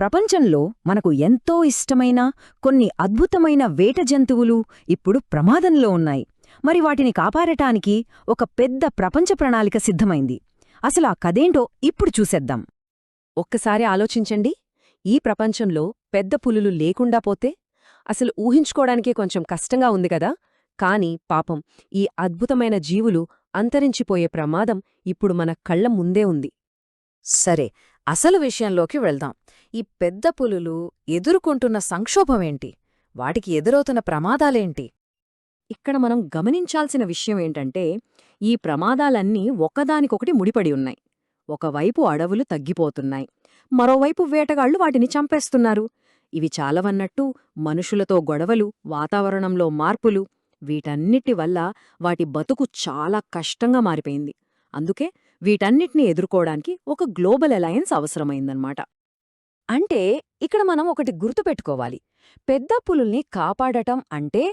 ప్రపంచంలో మనకు ఎంతో ఇష్టమైన కొన్ని అద్భుతమైన వేట జంతువులు ఇప్పుడు ప్రమాదంలో ఉన్నాయి. మరి వాటిని కాపాడటానికి ఒక పెద్ద ప్రపంచ ప్రణాళిక సిద్ధమైంది. అసలు ఆ కదేంటో ఇప్పుడు చూసేద్దాం. ఒక్కసారి ఆలోచించండి. ఈ ప్రపంచంలో పెద్ద పులులు లేకుండా పోతే అసలు ఊహించుకోవడానికే కొంచెం కష్టంగా ఉంది కదా. కాని పాపం ఈ అద్భుతమైన జీవులు అంతరించిపోయే ప్రమాదం ఇప్పుడు మన కళ్ళ ముందే ఉంది. సరే అసలు విషయంలోకి వెళ్దాం. ఈ పెద్ద పులులు ఎదుర్కొంటున్న సంక్షోభమేంటి? వాటికి ఎదురవుతున్న ప్రమాదాలేంటి? ఇక్కడ మనం గమనించాల్సిన విషయం ఏంటంటే ఈ ప్రమాదాలన్నీ ఒకదానికొకటి ముడిపడి ఉన్నాయి. ఒకవైపు అడవులు తగ్గిపోతున్నాయి. మరోవైపు వేటగాళ్ళు వాటిని చంపేస్తున్నారు. ఇవి చాలవన్నట్టు మనుషులతో గొడవలు వాతావరణంలో మార్పులు వీటన్నిటి వల్ల వాటి బతుకు చాలా కష్టంగా మారిపోయింది. అందుకే వీటన్నిటిని ఎదుర్కోవడానికి ఒక గ్లోబల్ అలయన్స్ అవసరమైందన్నమాట. అంటే ఇక్కడ మనం ఒకటి గుర్తుపెట్టుకోవాలి పెద్ద పులుల్ని కాపాడటం అంటే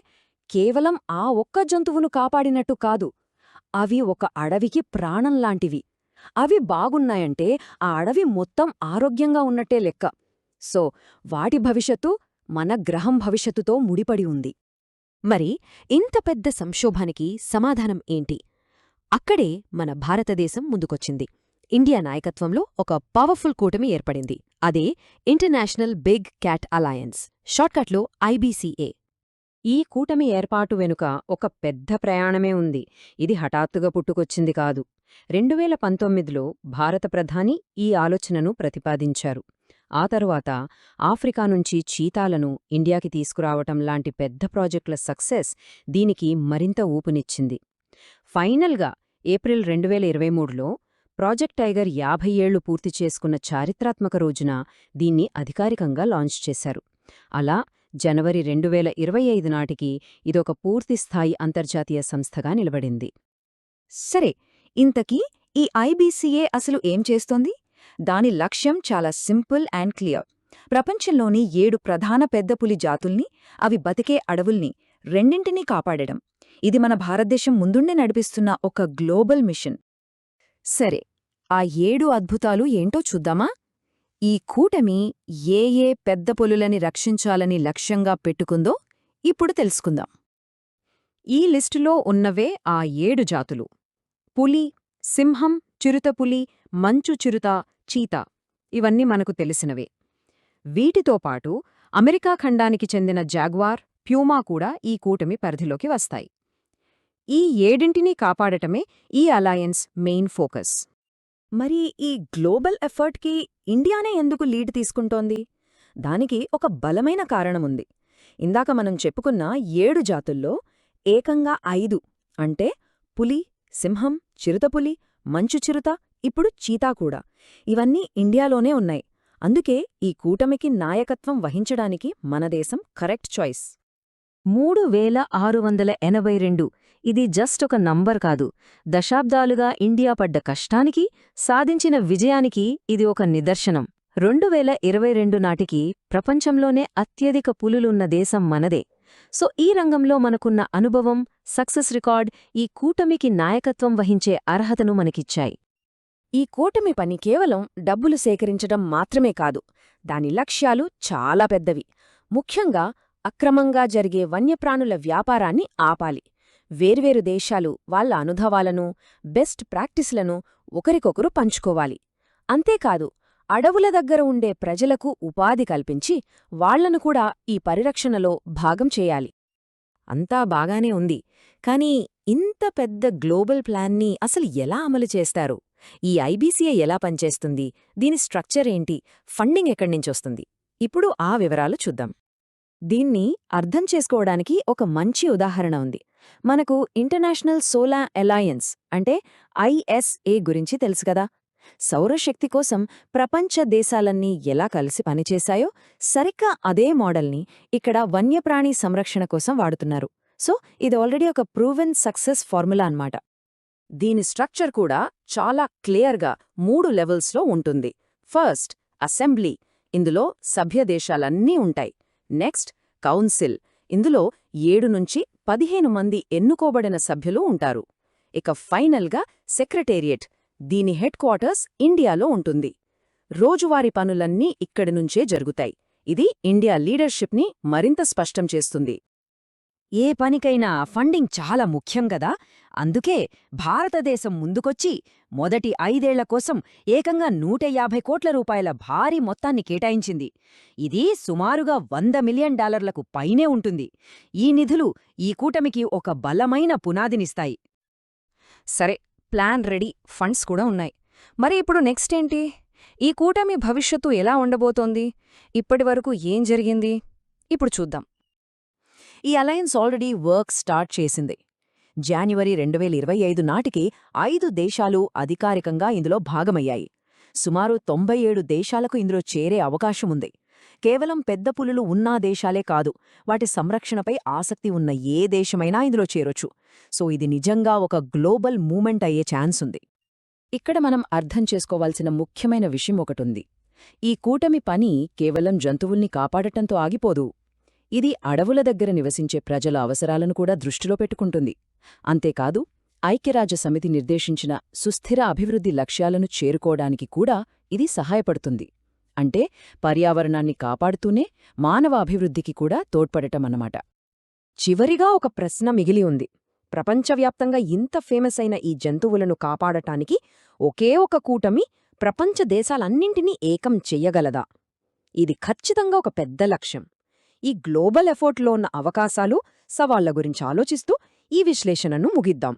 కేవలం ఆ ఒక్క జంతువును కాపాడినట్టు కాదు. అవి ఒక అడవికి ప్రాణంలాంటివి అవి బాగున్నాయంటే ఆ అడవి మొత్తం ఆరోగ్యంగా ఉన్నట్టే లెక్క. సో వాటి భవిష్యత్తు మన గ్రహం భవిష్యత్తుతో ముడిపడి ఉంది. మరి ఇంత పెద్ద సంక్షోభానికి సమాధానం ఏంటి? అక్కడే మన భారతదేశం ముందుకొచ్చింది. ఇండియా నాయకత్వంలో ఒక పవర్ఫుల్ కూటమి ఏర్పడింది. అదే ఇంటర్నేషనల్ బిగ్ క్యాట్ అలయన్స్. షార్ట్కట్లో ఐబీసీఏ ఈ కూటమి ఏర్పాటు వెనుక ఒక పెద్ద ప్రయాణమే ఉంది. ఇది హఠాత్తుగా పుట్టుకొచ్చింది కాదు. రెండువేల పంతొమ్మిదిలో భారత ప్రధాని ఈ ఆలోచనను ప్రతిపాదించారు. ఆ తరువాత ఆఫ్రికా నుంచి చీతాలను ఇండియాకి తీసుకురావటం లాంటి పెద్ద ప్రాజెక్టుల సక్సెస్ దీనికి మరింత ఊపునిచ్చింది. ఫైనల్గా ఏప్రిల్ రెండువేల ఇరవై మూడులో ప్రాజెక్ట్ టైగర్ యాభై ఏళ్ళు పూర్తి చేసుకున్న చారిత్రాత్మక రోజున దీన్ని అధికారికంగా లాంచ్ చేశారు. అలా జనవరి రెండువేల ఇరవై ఐదు నాటికి ఇదొక పూర్తిస్థాయి అంతర్జాతీయ సంస్థగా నిలబడింది. సరే ఇంతకీ ఈ ఐబీసీఏ అసలు ఏం చేస్తోంది? దాని లక్ష్యం చాలా సింపుల్ అండ్ క్లియర్. ప్రపంచంలోని ఏడు ప్రధాన పెద్ద పులి జాతుల్ని అవి బతికే అడవుల్ని రెండింటినీ కాపాడడం. ఇది మన భారతదేశం ముందుండే నడిపిస్తున్న ఒక గ్లోబల్ మిషన్. సరే ఆ ఏడు అద్భుతాలు ఏంటో చూద్దామా? ఈ కూటమి ఏ ఏ పెద్ద పులులని రక్షించాలని లక్ష్యంగా పెట్టుకుందో ఇప్పుడు తెలుసుకుందాం. ఈ లిస్టులో ఉన్నవే ఆ ఏడు జాతులు. పులి సింహం చిరుతపులి మంచు చిరుత చీత. ఇవన్నీ మనకు తెలిసినవే. వీటితో పాటు అమెరికా ఖండానికి చెందిన జాగ్వార్ ప్యూమా కూడా ఈ కూటమి పరిధిలోకి వస్తాయి. ఈ ఏడింటినీ కాపాడటమే ఈ అలయన్స్ మెయిన్ ఫోకస్. మరి ఈ గ్లోబల్ ఎఫర్ట్కి ఇండియానే ఎందుకు లీడ్ తీసుకుంటోంది? దానికి ఒక బలమైన కారణముంది. ఇందాక మనం చెప్పుకున్న ఏడు జాతుల్లో ఏకంగా ఐదు అంటే పులి సింహం చిరుతపులి మంచు చిరుత ఇప్పుడు చీతా కూడా. ఇవన్నీ ఇండియాలోనే ఉన్నాయి. అందుకే ఈ కూటమికి నాయకత్వం వహించడానికి మనదేశం కరెక్ట్ చాయిస్. మూడు వేల ఆరు వందల ఎనభై రెండు. ఇది జస్ట్ ఒక నంబర్ కాదు. దశాబ్దాలుగా ఇండియా పడ్డ కష్టానికి సాధించిన విజయానికి ఇది ఒక నిదర్శనం. రెండు వేల ఇరవై రెండు నాటికి ప్రపంచంలోనే అత్యధిక పులులున్న దేశం మనదే. సో ఈ రంగంలో మనకున్న అనుభవం సక్సెస్ రికార్డ్ ఈ కూటమికి నాయకత్వం వహించే అర్హతను మనకిచ్చాయి. ఈ కూటమి పని కేవలం డబ్బులు సేకరించడం మాత్రమే కాదు. దాని లక్ష్యాలు చాలా పెద్దవి. ముఖ్యంగా అక్రమంగా జరిగే వన్యప్రాణుల వ్యాపారాన్ని ఆపాలి. వేర్వేరు దేశాలు వాళ్ళ అనుభవాలను బెస్ట్ ప్రాక్టీస్లను ఒకరికొకరు పంచుకోవాలి. అంతేకాదు అడవుల దగ్గర ఉండే ప్రజలకు ఉపాధి కల్పించి వాళ్ళను కూడా ఈ పరిరక్షణలో భాగం చేయాలి. అంతా బాగానే ఉంది కానీ ఇంత పెద్ద గ్లోబల్ ప్లాన్ని అసలు ఎలా అమలు చేస్తారు? ఈ ఐబీసీఏ ఎలా పనిచేస్తుంది? దీని స్ట్రక్చర్ ఏంటి? ఫండింగ్ ఎక్కడ్నించొస్తుంది ఇప్పుడు ఆ వివరాలు చూద్దాం. దీన్ని అర్థం చేసుకోవడానికి ఒక మంచి ఉదాహరణ ఉంది. మనకు ఇంటర్నేషనల్ సోలా అలయన్స్ అంటే ఐఎస్ఏ గురించి తెలుసు కదా. సౌరశక్తి కోసం ప్రపంచ దేశాలన్నీ ఎలా కలిసి పనిచేశాయో సరిగ్గా అదే మోడల్ని ఇక్కడ వన్యప్రాణి సంరక్షణ కోసం వాడుతున్నారు. సో ఇది ఆల్రెడీ ఒక ప్రూవెన్ సక్సెస్ ఫార్ములా అన్నమాట. దీని స్ట్రక్చర్ కూడా చాలా క్లియర్గా మూడు లెవెల్స్లో ఉంటుంది. First assembly. ఇందులో సభ్యదేశాలన్నీ ఉంటాయి. Next council. ఇందులో ఏడు నుంచి పదిహేను మంది ఎన్నుకోబడిన సభ్యులు ఉంటారు. ఇక ఫైనల్గా సెక్రటేరియట్ దీని హెడ్ క్వార్టర్స్ ఇండియాలో ఉంటుంది. రోజువారీ పనులన్నీ ఇక్కడి నుంచే జరుగుతాయి. ఇది ఇండియా లీడర్షిప్ని మరింత స్పష్టం చేస్తుంది. ఏ పనికైనా ఫండింగ్ చాలా ముఖ్యం గదా. అందుకే భారతదేశం ముందుకొచ్చి మొదటి ఐదేళ్ళ కోసం ఏకంగా నూట యాభై కోట్ల రూపాయల భారీ మొత్తాన్ని కేటాయించింది. ఇది సుమారుగా వంద మిలియన్ డాలర్లకు పైనే ఉంటుంది. ఈ నిధులు ఈ కూటమికి ఒక బలమైన పునాదినిస్తాయి. సరే ప్లాన్ రెడీ ఫండ్స్ కూడా ఉన్నాయి. మరి ఇప్పుడు నెక్స్ట్ ఏంటి? ఈ కూటమి భవిష్యత్తు ఎలా ఉండబోతోంది? ఇప్పటివరకు ఏం జరిగింది? ఇప్పుడు చూద్దాం. ఈ అలయన్స్ ఆల్రెడీ వర్క్ స్టార్ట్ చేసింది. జాన్యువరి రెండు వేల ఇరవై ఐదు నాటికి ఐదు దేశాలు అధికారికంగా ఇందులో భాగమయ్యాయి. సుమారు తొంభై ఏడు దేశాలకు ఇందులో చేరే అవకాశముంది కేవలం పెద్ద పులులు ఉన్నా దేశాలే కాదు వాటి సంరక్షణపై ఆసక్తి ఉన్న ఏ దేశమైనా ఇందులో చేరొచ్చు. సో ఇది నిజంగా ఒక గ్లోబల్ మూమెంట్ అయ్యే ఛాన్స్ ఉంది. ఇక్కడ మనం అర్థం చేసుకోవాల్సిన ముఖ్యమైన విషయం ఒకటుంది. ఈ కూటమి పని కేవలం జంతువుల్ని కాపాడటంతో ఆగిపోదు. ఇది అడవుల దగ్గర నివసించే ప్రజల అవసరాలను కూడా దృష్టిలో పెట్టుకుంటుంది. అంతేకాదు ఐక్యరాజ్య సమితి నిర్దేశించిన సుస్థిర అభివృద్ధి లక్ష్యాలను చేరుకోవడానికి కూడా ఇది సహాయపడుతుంది. అంటే పర్యావరణాన్ని కాపాడుతూనే మానవ అభివృద్ధికి కూడా తోడ్పడటమన్నమాట చివరిగా ఒక ప్రశ్న మిగిలి ఉంది. ప్రపంచవ్యాప్తంగా ఇంత ఫేమస్ అయిన ఈ జంతువులను కాపాడటానికి ఒకే ఒక కూటమి ప్రపంచ దేశాలన్నింటినీ ఏకం చెయ్యగలదా? ఇది ఖచ్చితంగా ఒక పెద్ద లక్ష్యం. ఈ గ్లోబల్ ఎఫోర్ట్లో ఉన్న అవకాశాలు సవాళ్ళ గురించి ఆలోచిస్తూ ఈ విశ్లేషణను ముగిద్దాం.